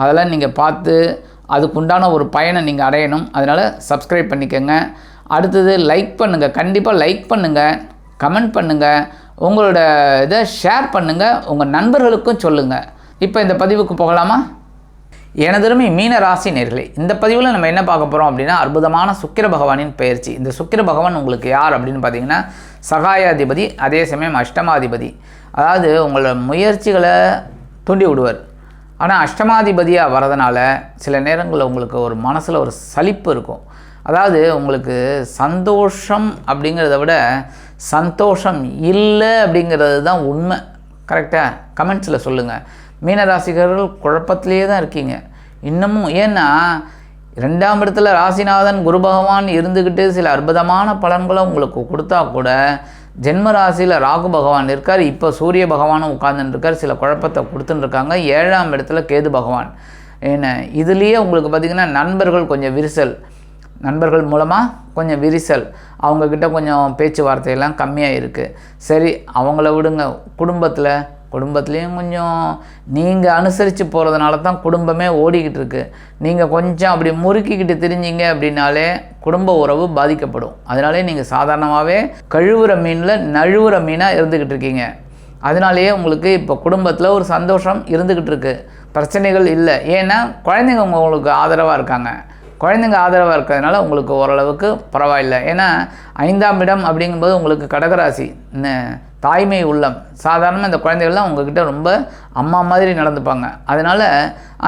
அதெல்லாம் நீங்கள் பார்த்து அதுக்குண்டான ஒரு பயனை நீங்கள் அடையணும். அதனால் சப்ஸ்கிரைப் பண்ணிக்கோங்க. அடுத்தது லைக் பண்ணுங்கள் கண்டிப்பாக லைக் பண்ணுங்கள் கமெண்ட் பண்ணுங்கள் உங்களோட இதை ஷேர் பண்ணுங்கள் உங்கள் நண்பர்களுக்கும் சொல்லுங்கள் இப்போ இந்த பதிவுக்கு போகலாமா? எனதருமை மீன ராசி நேர்களே இந்த பதிவில் நம்ம என்ன பார்க்க போகிறோம் அப்படின்னா அற்புதமான சுக்கிர பகவானின் பெயர்ச்சி இந்த சுக்கிர பகவான் உங்களுக்கு யார் அப்படின்னு பார்த்தீங்கன்னா சகாயாதிபதி அதே சமயம் அஷ்டமாதிபதி. அதாவது உங்களோட முயற்சிகளை தூண்டி விடுவார். ஆனால் அஷ்டமாதிபதியாக வரதுனால சில நேரங்களில் உங்களுக்கு ஒரு மனசில் ஒரு சலிப்பு இருக்கும். அதாவது உங்களுக்கு சந்தோஷம் அப்படிங்கிறத விட சந்தோஷம் இல்லை அப்படிங்கிறது தான் உண்மை. கரெக்டாக கமெண்ட்ஸில் சொல்லுங்கள் மீனராசிகர்கள் குழப்பத்திலே தான் இருக்கீங்க. இன்னமும் ஏன்னா ரெண்டாம் இடத்துல ராசிநாதன் குரு பகவான் இருந்துக்கிட்டு சில அற்புதமான பலன்களை உங்களுக்கு கொடுத்தா கூட ஜென்ம ராசியில் ராகு பகவான் இருக்கார். இப்போ சூரிய பகவானும் உட்கார்ந்துருக்கார் இருக்கார் சில குழப்பத்தை கொடுத்துட்டுருக்காங்க. ஏழாம் இடத்துல கேது பகவான். என்ன இதுலேயே உங்களுக்கு பார்த்திங்கன்னா நண்பர்கள் கொஞ்சம் விரிசல். நண்பர்கள் மூலமாக கொஞ்சம் விரிசல். அவங்கக்கிட்ட கொஞ்சம் பேச்சுவார்த்தையெல்லாம் கம்மியாக இருக்குது சரி அவங்கள விடுங்க. குடும்பத்தில் குடும்பத்துலேயும் கொஞ்சம் நீங்கள் அனுசரித்து போகிறதுனால தான் குடும்பமே ஓடிக்கிட்டு இருக்கு. நீங்கள் கொஞ்சம் அப்படி முறுக்கிக்கிட்டு திரிஞ்சிங்க அப்படின்னாலே குடும்ப உறவு பாதிக்கப்படும். அதனாலே நீங்கள் சாதாரணமாகவே கழுவுற மீனில் நழுவுற மீனாக இருந்துக்கிட்டு இருக்கீங்க. அதனாலேயே உங்களுக்கு இப்போ குடும்பத்தில் ஒரு சந்தோஷம் இருந்துக்கிட்டு இருக்கு. பிரச்சனைகள் இல்லை. ஏன்னா குழந்தைங்க உங்களுக்கு ஆதரவாக இருக்காங்க. குழந்தைங்க ஆதரவாக இருக்கிறதுனால உங்களுக்கு ஓரளவுக்கு பரவாயில்லை. ஏன்னா ஐந்தாம் இடம் அப்படிங்கும்போது உங்களுக்கு கடகராசி. தாய்மை உள்ளம். சாதாரணமாக இந்த குழந்தைகள்லாம் உங்ககிட்ட ரொம்ப அம்மா மாதிரி நடந்துப்பாங்க. அதனால்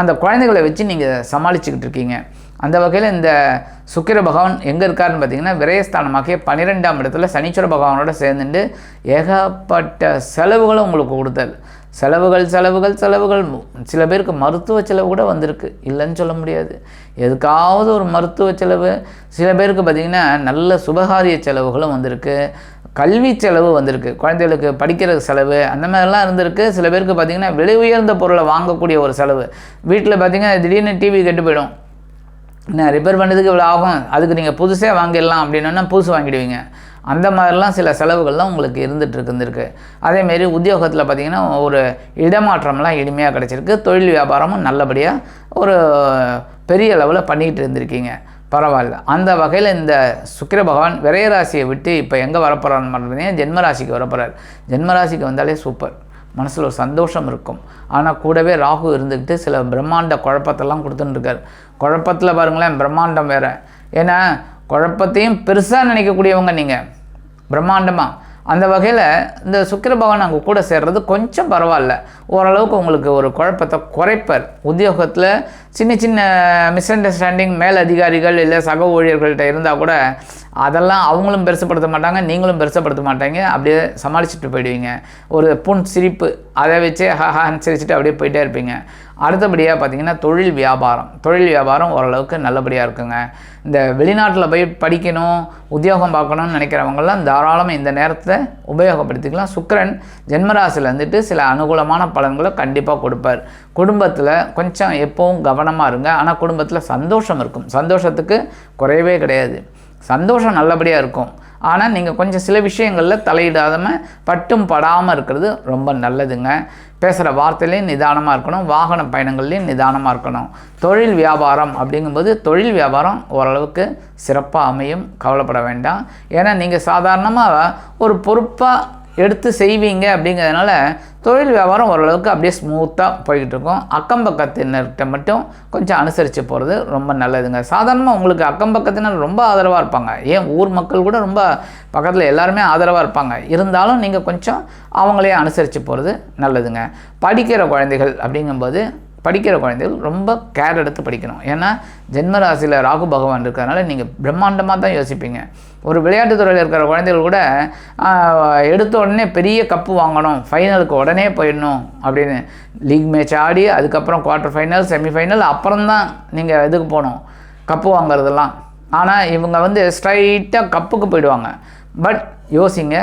அந்த குழந்தைகளை வச்சு நீங்கள் சமாளிச்சுக்கிட்டு இருக்கீங்க. அந்த வகையில் இந்த சுக்கிர பகவான் எங்கே இருக்காருன்னு பார்த்தீங்கன்னா விரயஸ்தானமாகிய பன்னிரெண்டாம் இடத்துல சனீஸ்வர பகவானோட சேர்ந்துட்டு ஏகப்பட்ட செலவுகளை உங்களுக்கு கொடுத்தாரு. செலவுகள் செலவுகள் செலவுகள். சில பேருக்கு மருத்துவ செலவு கூட வந்திருக்கு. இல்லைன்னு சொல்ல முடியாது. எதுக்காவது ஒரு மருத்துவ செலவு. சில பேருக்கு பார்த்திங்கன்னா நல்ல சுபகாரிய செலவுகளும் வந்திருக்கு. கல்வி செலவு வந்திருக்கு. குழந்தைகளுக்கு படிக்கிற செலவு அந்த மாதிரிலாம் இருந்திருக்கு. சில பேருக்கு பார்த்திங்கன்னா விலை உயர்ந்த பொருளை வாங்கக்கூடிய ஒரு செலவு. வீட்டில் பார்த்திங்கன்னா திடீர்னு டிவி கெட்டு போயிடும். என்ன ரிப்பேர் பண்ணதுக்கு இவ்வளோ ஆகும்? அதுக்கு நீங்கள் புதுசே வாங்கிடலாம் அப்படின்னா புதுசு வாங்கிடுவீங்க. அந்த மாதிரிலாம் சில செலவுகள்லாம் உங்களுக்கு இருந்துகிட்டு இருந்துருக்கு. அதேமாரி உத்தியோகத்தில் பார்த்தீங்கன்னா ஒரு இடமாற்றம்லாம் எளிமையாக கிடச்சிருக்கு. தொழில் வியாபாரமும் நல்லபடியாக ஒரு பெரிய லெவலில் பண்ணிக்கிட்டு இருந்திருக்கீங்க. பரவாயில்ல. அந்த வகையில் இந்த சுக்கிர பகவான் விரையராசியை விட்டு இப்போ எங்கே வரப்போகிறான்னு பண்ணுறீங்க ஜென்மராசிக்கு வரப்போகிறார் ஜென்மராசிக்கு வந்தாலே சூப்பர் மனசில் ஒரு சந்தோஷம் இருக்கும். ஆனால் கூடவே ராகு இருந்துக்கிட்டு சில பிரம்மாண்ட குழப்பத்தெல்லாம் கொடுத்துட்டுருக்கார் குழப்பத்தில் பாருங்களேன் பிரம்மாண்டம் வேறு. ஏன்னா குழப்பத்தையும் பெருசாக நினைக்கக்கூடியவங்க நீங்கள் பிரம்மாண்டமாக அந்த வகையில் இந்த சுக்கிர பகவான் அங்கே கூட சேர்றது கொஞ்சம் பரவாயில்ல. ஓரளவுக்கு உங்களுக்கு ஒரு குழப்பத்தை குறைப்பர். உத்தியோகத்தில் சின்ன சின்ன மிஸ் அண்டர்ஸ்டாண்டிங் மேல் அதிகாரிகள் இல்லை சக ஊழியர்கள்ட்ட இருந்தால் கூட அதெல்லாம் அவங்களும் பெருசுப்படுத்த மாட்டாங்க நீங்களும் பெருசப்படுத்த மாட்டாங்க. அப்படியே சமாளிச்சுட்டு போயிடுவீங்க. ஒரு புன் சிரிப்பு அதை வச்சே ஹஹான்னு சிரிச்சுட்டு அப்படியே போயிட்டே இருப்பீங்க. அடுத்தபடியாக பார்த்தீங்கன்னா தொழில் வியாபாரம். தொழில் வியாபாரம் ஓரளவுக்கு நல்லபடியாக இருக்குங்க. இந்த வெளிநாட்டில் போய் படிக்கணும் உத்தியோகம் பார்க்கணும்னு நினைக்கிறவங்கெல்லாம் தாராளமாக இந்த நேரத்தை உபயோகப்படுத்திக்கலாம். சுக்கரன் ஜென்மராசியில் வந்துட்டு சில அனுகூலமான பலன்களை கண்டிப்பாக கொடுப்பார். குடும்பத்தில் கொஞ்சம் எப்போவும் கவனமாக இருங்க. ஆனால் குடும்பத்தில் சந்தோஷம் இருக்கும். சந்தோஷத்துக்கு குறையவே கிடையாது. சந்தோஷம் நல்லபடியாக இருக்கும். ஆனால் நீங்கள் கொஞ்சம் சில விஷயங்களில் தலையிடாமல் பட்டும் படாமல் இருக்கிறது ரொம்ப நல்லதுங்க. பேசுகிற வார்த்தையிலையும் நிதானமாக இருக்கணும் வாகன பயணங்கள்லையும் நிதானமாக இருக்கணும். தொழில் வியாபாரம் அப்படிங்கும்போது தொழில் வியாபாரம் ஓரளவுக்கு சிறப்பாக அமையும். கவலைப்பட வேண்டாம். ஏன்னா நீங்கள் சாதாரணமாக ஒரு பொறுப்பாக எடுத்து செய்வீங்க அப்படிங்கிறதுனால தொழில் வியாபாரம் ஓரளவுக்கு அப்படியே ஸ்மூத்தாக போய்கிட்டு இருக்கும் அக்கம் பக்கத்தினர்கிட்ட மட்டும் கொஞ்சம் அனுசரித்து போகிறது ரொம்ப நல்லதுங்க. சாதாரணமாக உங்களுக்கு அக்கம் பக்கத்தினர் ரொம்ப ஆதரவாக இருப்பாங்க. ஏன்? ஊர் மக்கள் கூட ரொம்ப பக்கத்தில் எல்லாருமே ஆதரவாக இருப்பாங்க. இருந்தாலும் நீங்கள் கொஞ்சம் அவங்களே அனுசரித்து போகிறது நல்லதுங்க. படிக்கிற குழந்தைகள் அப்படிங்கும்போது படிக்கிற குழந்தைகள் ரொம்ப கேர் எடுத்து படிக்கணும். ஏன்னா ஜென்மராசியில் ராகு பகவான் இருக்கிறதுனால நீங்கள் பிரம்மாண்டமாக தான் யோசிப்பீங்க. ஒரு விளையாட்டுத் துறையில் இருக்கிற குழந்தைகள் கூட எடுத்த உடனே பெரிய கப்பு வாங்கணும். ஃபைனலுக்கு உடனே போயிடணும் அப்படின்னு. லீக் மேட்ச் ஆடி அதுக்கப்புறம் குவார்ட்டர் ஃபைனல் செமிஃபைனல் அப்புறம் தான் நீங்கள் இதுக்கு போகணும். கப்பு வாங்குறதெல்லாம். ஆனால் இவங்க வந்து ஸ்ட்ரைட்டாக கப்புக்கு போயிடுவாங்க. பட் யோசிங்க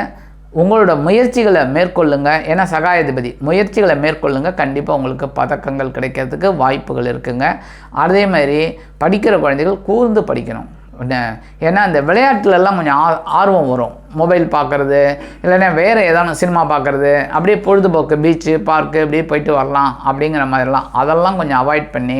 உங்களோட முயற்சிகளை மேற்கொள்ளுங்க. ஏன்னா சகாயாதிபதி முயற்சிகளை மேற்கொள்ளுங்க. கண்டிப்பாக உங்களுக்கு பதக்கங்கள் கிடைக்கிறதுக்கு வாய்ப்புகள் இருக்குங்க. அதே மாதிரி படிக்கிற குழந்தைகள் கூர்ந்து படிக்கணும். என்ன? ஏன்னா இந்த விளையாட்டுலலாம் கொஞ்சம் ஆர்வம் வரும். மொபைல் பார்க்குறது இல்லைன்னா வேறு ஏதாவது சினிமா பார்க்குறது அப்படியே பொழுதுபோக்கு பீச்சு பார்க்கு அப்படியே போயிட்டு வரலாம் அப்படிங்கிற மாதிரிலாம். அதெல்லாம் கொஞ்சம் அவாய்ட் பண்ணி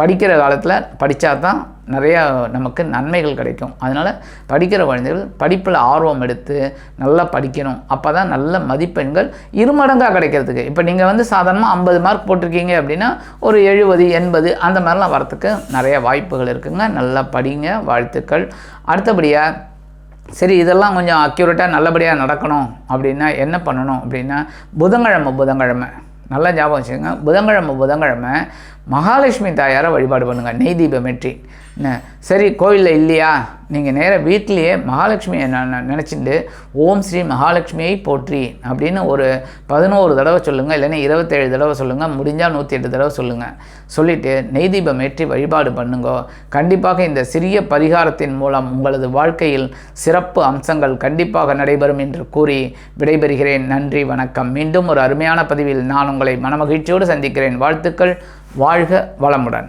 படிக்கிற காலத்தில் படித்தா தான் நிறையா நமக்கு நன்மைகள் கிடைக்கும். அதனால் படிக்கிற குழந்தைகள் படிப்பில் ஆர்வம் எடுத்து நல்லா படிக்கணும். அப்போ தான் நல்ல மதிப்பெண்கள் இருமடங்காக கிடைக்கிறதுக்கு. இப்போ நீங்கள் வந்து சாதாரணமாக ஐம்பது மார்க் போட்டிருக்கீங்க அப்படின்னா ஒரு எழுபது எண்பது அந்த மாதிரிலாம் வரத்துக்கு நிறைய வாய்ப்புகள் இருக்குங்க. நல்லா படிங்க வாழ்த்துக்கள். அடுத்தபடியாக சரி இதெல்லாம் கொஞ்சம் அக்யூரேட்டாக நல்லபடியாக நடக்கணும் அப்படின்னா என்ன பண்ணணும் அப்படின்னா புதன்கிழமை புதன்கிழமை. நல்லா ஞாபகம் வச்சுக்கோங்க. புதன்கிழமை புதன்கிழமை மகாலட்சுமி தாயாரை வழிபாடு பண்ணுங்கள் நெய் தீபம் ஏற்றி. என்ன? சரி கோயிலில் இல்லையா? நீங்கள் நேராக வீட்டிலேயே மகாலட்சுமியை நான் நினச்சிட்டு ஓம் ஸ்ரீ மகாலட்சுமியை போற்றி அப்படின்னு ஒரு பதினோரு தடவை சொல்லுங்கள் இல்லைன்னா இருபத்தேழு தடவை சொல்லுங்கள் முடிஞ்சால் நூற்றி எட்டு தடவை சொல்லுங்கள் சொல்லிவிட்டு நெய் தீபம் ஏற்றி வழிபாடு பண்ணுங்க. கண்டிப்பாக இந்த சிறிய பரிகாரத்தின் மூலம் உங்களது வாழ்க்கையில் சிறப்பு அம்சங்கள் கண்டிப்பாக நடைபெறும் என்று கூறி விடைபெறுகிறேன். நன்றி வணக்கம். மீண்டும் ஒரு அருமையான பதிவில் நான் உங்களை மனமகிழ்ச்சியோடு சந்திக்கிறேன். வாழ்த்துக்கள் வாழ்க வளமுடன்.